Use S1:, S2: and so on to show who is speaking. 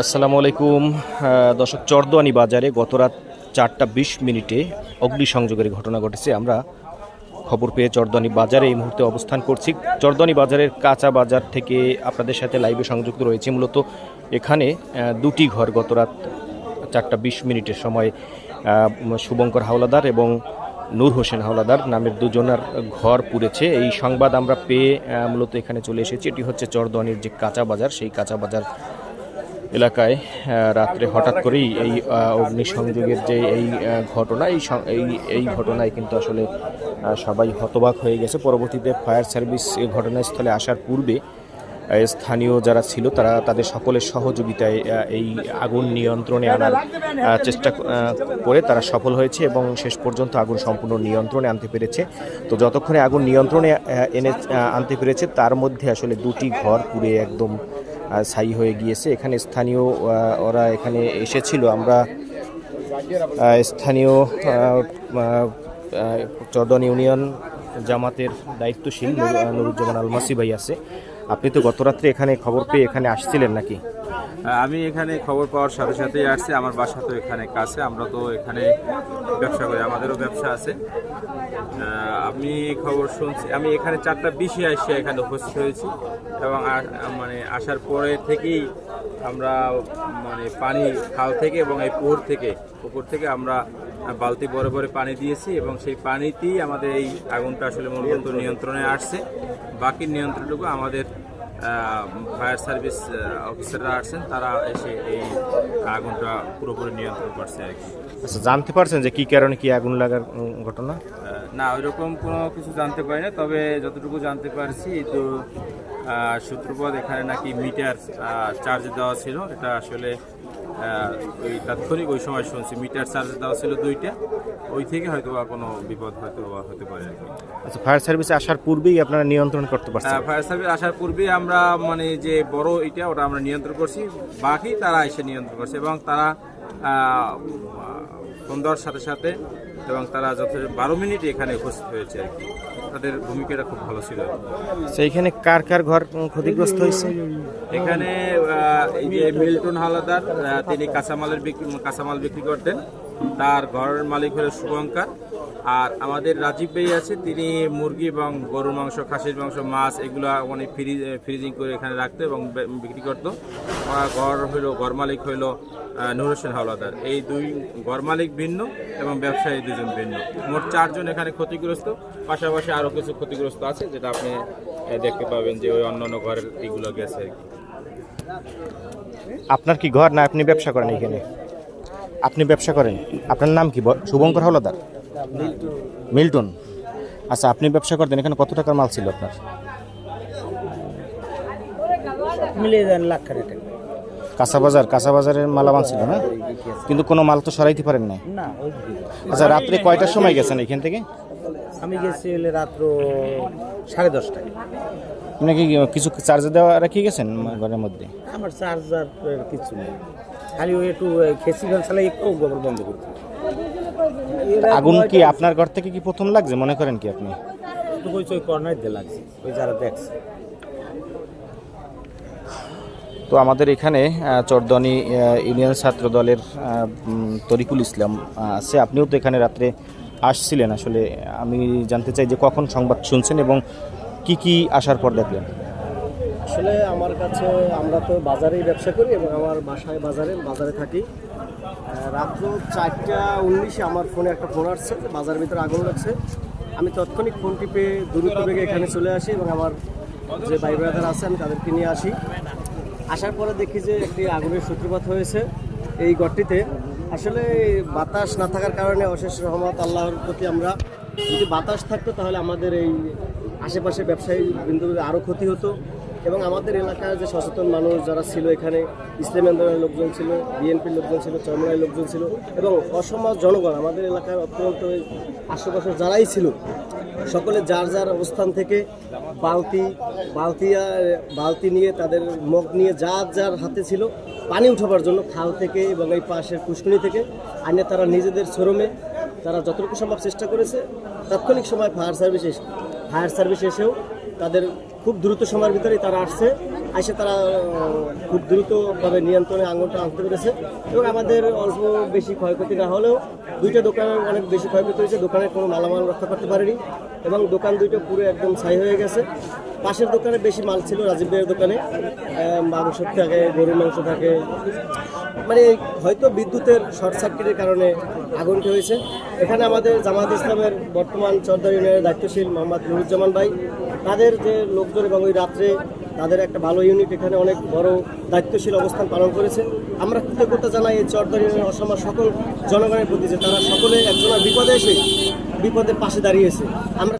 S1: আসসালামু আলাইকুম। দর্শক, চরদোয়ানি বাজারে গতরাত চারটা বিশ মিনিটে অগ্নিসংযোগের ঘটনা ঘটেছে। আমরা খবর পেয়ে চরদোয়ানি বাজারে এই মুহূর্তে অবস্থান করছি। চরদোয়ানি বাজারের কাঁচা বাজার থেকে আপনাদের সাথে লাইভে সংযুক্ত রয়েছে। মূলত এখানে দুটি ঘর গতরাত চারটা বিশ মিনিটের সময় শুভঙ্কর হাওলাদার এবং নূর হোসেন হাওলাদার নামের দুজনের ঘর পুড়েছে। এই সংবাদ আমরা পেয়ে মূলত এখানে চলে এসেছি। এটি হচ্ছে চরদোয়ানির যে কাঁচা বাজার, সেই কাঁচা বাজার এলাকায় রাত্রে হঠাৎ করেই এই অগ্নিসংযোগের যে এই ঘটনা, এই এই ঘটনায় কিন্তু আসলে সবাই হতবাক হয়ে গেছে। পরবর্তীতে ফায়ার সার্ভিস এই ঘটনাস্থলে আসার পূর্বে স্থানীয় যারা ছিল তারা তাদের সকলের সহযোগিতায় এই আগুন নিয়ন্ত্রণে আনার চেষ্টা করে তারা সফল হয়েছে এবং শেষ পর্যন্ত আগুন সম্পূর্ণ নিয়ন্ত্রণে আনতে পেরেছে। তো যতক্ষণে আগুন নিয়ন্ত্রণে এনে আনতে পেরেছে, তার মধ্যে আসলে দুটি ঘর পুড়ে একদম ছাই হয়ে গিয়েছে। এখানে স্থানীয় ওরা এখানে এসেছিল। আমরা স্থানীয় চর্দন ইউনিয়ন জামাতের দায়িত্বশীল নুর- নুরুজ্জামান আলমাসি ভাই আছে। আপনি তো গতরাত্রে এখানে খবর পেয়ে এখানে আসছিলেন নাকি?
S2: আমি এখানে খবর পাওয়ার সাথে সাথেই আসছি। আমার বাসা তো এখানে কাছে। আমরা তো এখানে ব্যবসা করি, আমাদেরও ব্যবসা আছে। আমি খবর শুনছি, আমি এখানে চারটা বিশে এসে এখানে উপস্থিত হয়েছি এবং মানে আসার পরে থেকেই আমরা মানে পানি খাল থেকে এবং এই পুকুর থেকে পুকুর থেকে আমরা বালতি বড় বড় পানি দিয়েছি এবং সেই পানিতেই আমাদের এই আগুনটা আসলে মূলত নিয়ন্ত্রণে আসছে। বাকি নিয়ন্ত্রণটুকু আমাদের ফায়ার সার্ভিস অফিসাররা আসছেন, তারা এসে এই আগুনটা পুরোপুরি নিয়ন্ত্রণ করছে আর কি।
S1: আচ্ছা জানতে পারছেন যে কি কারণে কি আগুন লাগার ঘটনা?
S2: না ওইরকম কোনো কিছু জানতে পারি না তবে যতটুকু জানতে পারছি তো সূত্রপদ এখানে নাকি মিটার চার্জ দেওয়া ছিল। এটা আসলে ওই তাৎক্ষণিক ওই সময় শুনছি। মিটার চার্জ দেওয়া ছিল দুইটা। ওই থেকে হয়তো বা কোনো বিপদ হয়তো বা হতে পারে আর কি।
S1: আচ্ছা ফায়ার সার্ভিসে আসার পূর্বেই আপনারা নিয়ন্ত্রণ করতে পারছেন?
S2: ফায়ার সার্ভিস আসার পূর্বে আমরা মানে যে বড় এটা ওটা আমরা নিয়ন্ত্রণ করছি। বাকি তারা এসে নিয়ন্ত্রণ করছে এবং তারা ফোন দেওয়ার সাথে সাথে এবং তারা যথেষ্ট বারো মিনিট এখানে উপস্থিত হয়েছে আর কি। তাদের ভূমিকাটা খুব ভালো ছিল। এখানে
S1: সেইখানে কার কার ঘর ক্ষতিগ্রস্ত হয়েছে?
S2: এখানে এই যে মিল্টন হালাদার তিনি কাঁচামালের বিক্রি কাঁচামাল বিক্রি করতেন। তার ঘরের মালিক হলো শুভঙ্কর। আর আমাদের রাজীব ভাই আছে, তিনি মুরগি এবং গরুর মাংস, খাসির মাংস, মাছ এগুলো মানে ফ্রি ফ্রিজিং করে এখানে রাখতো এবং বিক্রি করতো। ঘর হইল, ঘর মালিক হইল নুর হোসেন হাওলাদার। এই দুই ঘর মালিক ভিন্ন এবং ব্যবসায়ী দুজন ভিন্ন। মোট চারজন এখানে ক্ষতিগ্রস্ত, পাশাপাশি আরও কিছু ক্ষতিগ্রস্ত আছে যেটা আপনি দেখতে পাবেন যে ওই অন্যান্য ঘরের এগুলো গেছে আর কি।
S1: আপনার কি ঘর না আপনি ব্যবসা করেন এখানে? আপনি ব্যবসা করেন? আপনার নাম কি? শুভঙ্কর হাওলাদার? মিল্টন। আচ্ছা আপনি ব্যবসা করতেন এখানে কত টাকার মাল ছিল আপনার?
S3: মিলিয়ে দেন লাখ টাকা
S1: কাঁচা বাজার কাঁচা বাজারের মালামাল ছিল না? কিন্তু কোনো মাল তো সরাইতে পারেন নাই?
S3: না
S1: আচ্ছা রাত্রে কয়টার সময় গেছেন এখান থেকে?
S3: আমি গেছি রাত্র সাড়ে দশটায়।
S1: আপনি কি কিছু চার্জ দেওয়া রেখে গেছেন ঘরের মধ্যে?
S3: আমার চার্জার কিছু নেই। খালি ওই একটু খেসি চালাই একটু গোবর বন্ধ করছি
S1: আগুন কি আপনার ঘর থেকে কি প্রথম লাগছে? মনে করেন কি আপনি?
S3: ওই ওই কর্নার দিয়ে লাগছে ওই যারা দেখছে।
S1: তো আমাদের এখানে চরদনি ইউনিয়ন ছাত্র দলের তরিকুল ইসলাম আছে। আপনিও তো এখানে রাত্রে আসছিলেন আসলে। আমি জানতে চাই যে কখন সংবাদ শুনছেন এবং কি কি আসার পর দেখলেন?
S4: আসলে আমার কাছে আমরা তো বাজারেই ব্যবসা করি এবং আমার বাসায় বাজারে বাজারে থাকি। রাত্র চারটা উনিশে আমার ফোনে একটা ফোন আসছে, বাজারের ভিতরে আগুন লাগছে। আমি তৎক্ষণিক ফোন টিপে দ্রুত বেগে এখানে চলে আসি এবং আমার যে ভাই ব্রাদার আছে, আমি তাদেরকে নিয়ে আসি। আসার পরে দেখি যে একটি আগুনের সূত্রপাত হয়েছে এই ঘরটিতে। আসলে বাতাস না থাকার কারণে অশেষ রহমত, আল্লাহর প্রতি আমরা যদি বাতাস থাকতো, তাহলে আমাদের এই আশেপাশে ব্যবসায়ী বিন্দুদের আরও ক্ষতি হতো। এবং আমাদের এলাকার যে সচেতন মানুষ যারা ছিল এখানে, ইসলাম আন্দোলনের লোকজন ছিল, বিএনপির লোকজন ছিল চরমনায়ের লোকজন ছিল এবং অসমাজ জনগণ, আমাদের এলাকার অত্যন্ত আশেপাশে যারাই ছিল, সকলে যার যার অবস্থান থেকে বালতি বালতি বালতি নিয়ে তাদের মগ নিয়ে যার যার হাতে ছিল পানি উঠাবার জন্য খাল থেকে এবং এই পাশের পুষ্করণী থেকে আনে তারা নিজেদের শ্রমে তারা যতটুকু সম্ভব চেষ্টা করেছে, তাৎক্ষণিক সময় ফায়ার সার্ভিস এসে, ফায়ার সার্ভিস এসেও তাদের খুব দ্রুত সময়ের ভিতরেই তারা আসছে। এসে তারা খুব দ্রুতভাবে নিয়ন্ত্রণে আঙুলটা আনতে পেরেছে। এবং আমাদের অল্প বেশি ক্ষয়ক্ষতি না হলেও দুইটা দোকানের অনেক বেশি ক্ষয়ক্ষতি হয়েছে। দোকানের কোনো মালামাল রক্ষা করতে পারেনি এবং দোকান দুইটা পুরো একদম ছাই হয়ে গেছে। পাশের দোকানে বেশি মাল ছিল, রাজীব ভাইয়ের দোকানে। মাংস থাকে, গরুর মাংস থাকে। মানে হয়তো বিদ্যুতের শর্ট সার্কিটের কারণে আগুনটি হয়েছে। এখানে আমাদের জামাত ইসলামের বর্তমান চর্দার ইউনিয়নের দায়িত্বশীল মোহাম্মদ নুরুজ্জামান ভাই। তাদের যে লোকজন এবং ওই রাত্রে তাদের একটা ভালো ইউনিট এখানে অনেক বড় দায়িত্বশীল অবস্থান পালন করেছে। আমরা কৃতজ্ঞতা জানাই এই চরদার ইউনিয়নের অসমার সকল জনগণের প্রতি যে তারা সকলে একজনের বিপদে এসে বিপদের পাশে দাঁড়িয়েছে। আমরা